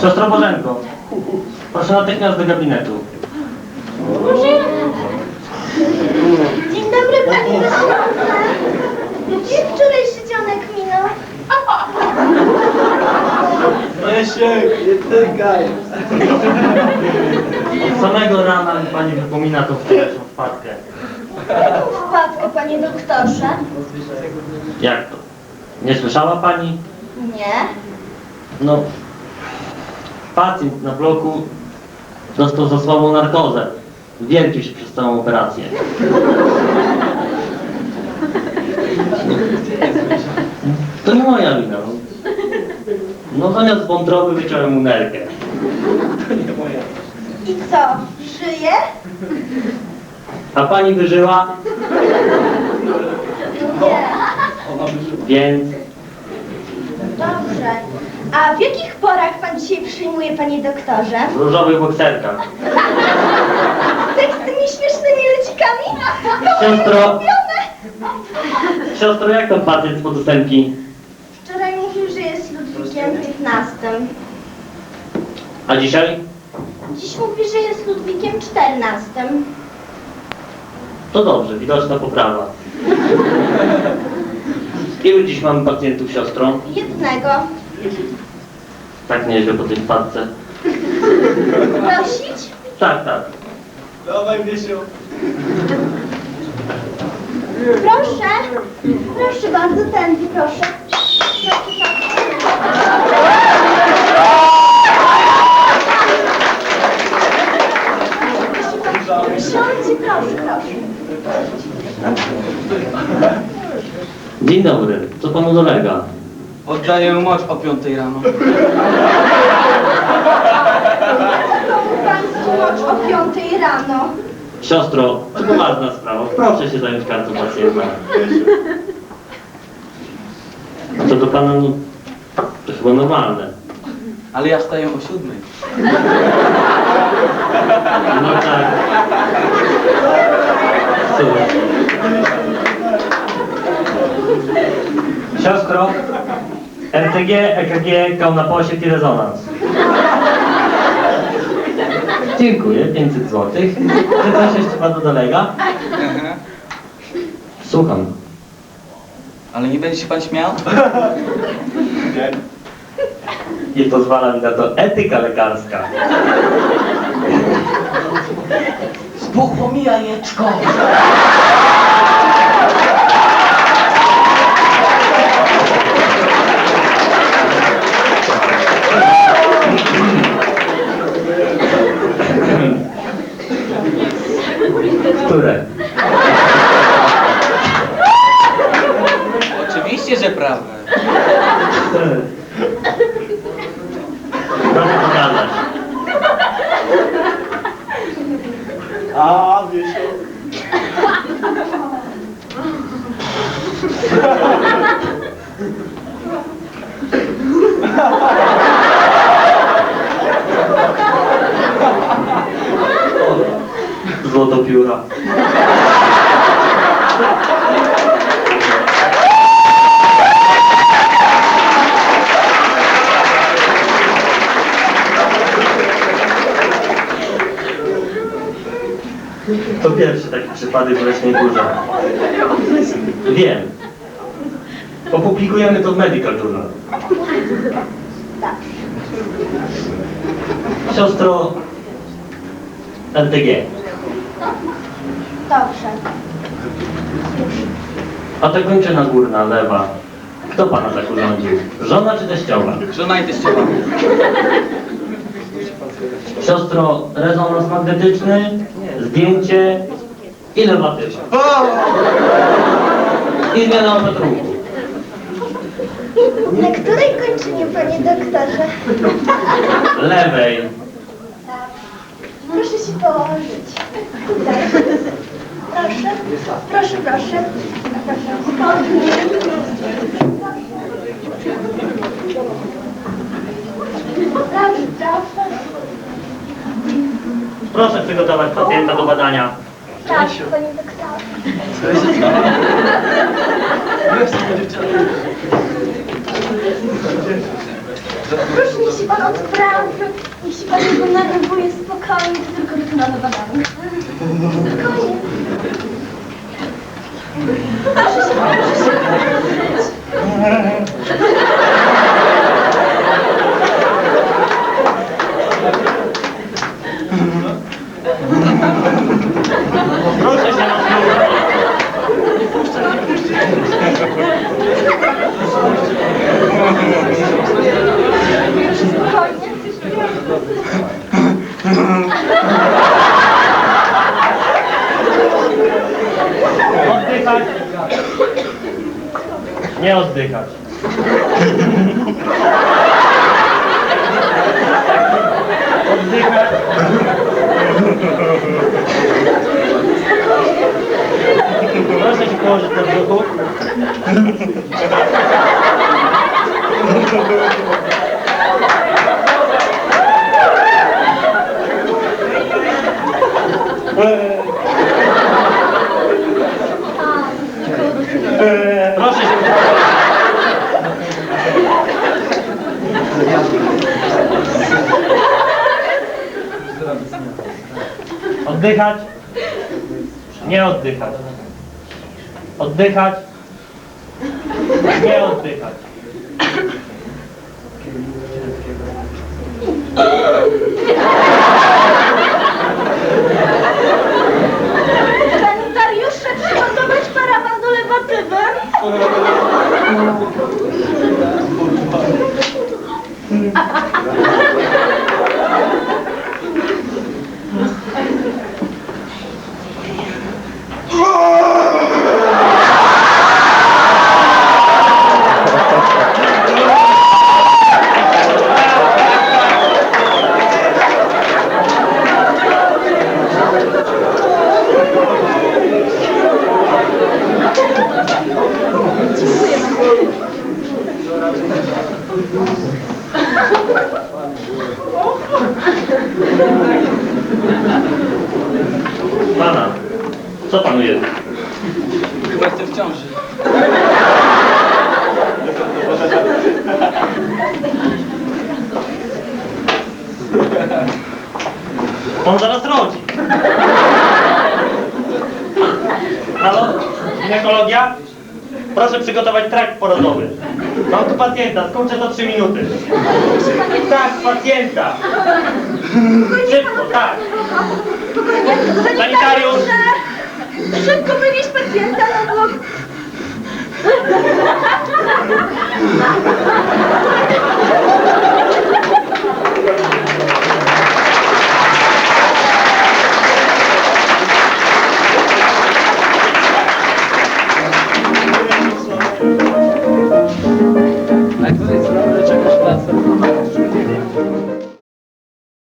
Siostro Bożenko, proszę natychmiast do gabinetu. Dzień dobry Pani Wesołka. Jak wczorajszy dzionek minął? Od samego rana mi pani wypomina tą wczorajszą wpadkę. Jaką wpadkę, Panie doktorze? Jak to? Nie słyszała pani? Nie. No, pacjent na bloku dostał za słabą narkozę. Wiercił się przez całą operację. To nie moja wina. No, no zamiast wątroby wyciąłem mu nerkę. I co? Żyje? A pani wyżyła, Nie. więc Dobrze. A w jakich porach Pan dzisiaj przyjmuje, Panie doktorze? w różowych bokserkach. Tak z tymi śmiesznymi lucikami? Siostro, siostro, jak tam pacjent z podustępki? Wczoraj mówił, że jest Ludwikiem XV. A dzisiaj? Dziś mówi, że jest Ludwikiem XIV. To dobrze, widoczna poprawa. Ilu dziś mamy pacjentów, siostro? Jednego. Tak nieźle po tej wpadce. Prosić? Tak, tak. Proszę. Proszę bardzo, tędy. Proszę, proszę. Siądźcie, proszę, proszę. Dzień dobry, co panu dolega? Oddaję moc o 5 rano. Komu Państwu mocz o piątej rano? Siostro, to poważna sprawa. Proszę się zająć kartą pacjenta. A co do pana, to chyba normalne. Ale ja wstaję o 7. No tak. Cóż. Siostro, RTG, EKG, kał na posiek i rezonans. Dziękuję, 500 zł. Czy coś jeszcze panu dolega? Słucham. Ale nie będzie się pan śmiał? Nie pozwala mi na to etyka lekarska. Spuchło mi jajeczko. Które? Oczywiście, że prawe. Proszę pokazać. A, wiesz, Złotopióra. To pierwszy taki przypadek w Leśnej Górze. Wiem. Opublikujemy to w Medical Journal. Siostro LTG. Dobrze. A ta kończyna górna, lewa. Kto pana tak urządził? Żona czy teściowa? Żona i teściowa. Siostro, rezonans magnetyczny, zdjęcie i lewatywa. I zmiana opatrunku. Na której kończynie, panie doktorze? Lewej. Proszę się położyć. Tutaj. Proszę, proszę, proszę. Dobrze, proszę. Proszę przygotować pacjenta do badania. Tak, panie doktorze. Proszę, niech się pan odprawi. Niech się pan nie denerwuje spokojnie, to tylko wykonano badanie. Spokojnie. Oddychać. Nie oddychać. Oddychać. Proszę się położyć pod brzuchu. Oddychać. Nie oddychać. Oddychać. Nie oddychać. Sanitariusze, przygotować parawan do lewatywy. Pana, co panu jest? Chyba jestem w ciąży. On zaraz rodzi. Halo? Ginekologia? Proszę przygotować trakt porodowy. Mam tu pacjenta, skończę za 3 minuty. Tak, pacjenta. Szybko, tak. Sanitariusz! Szybko wynieś pacjenta na bok.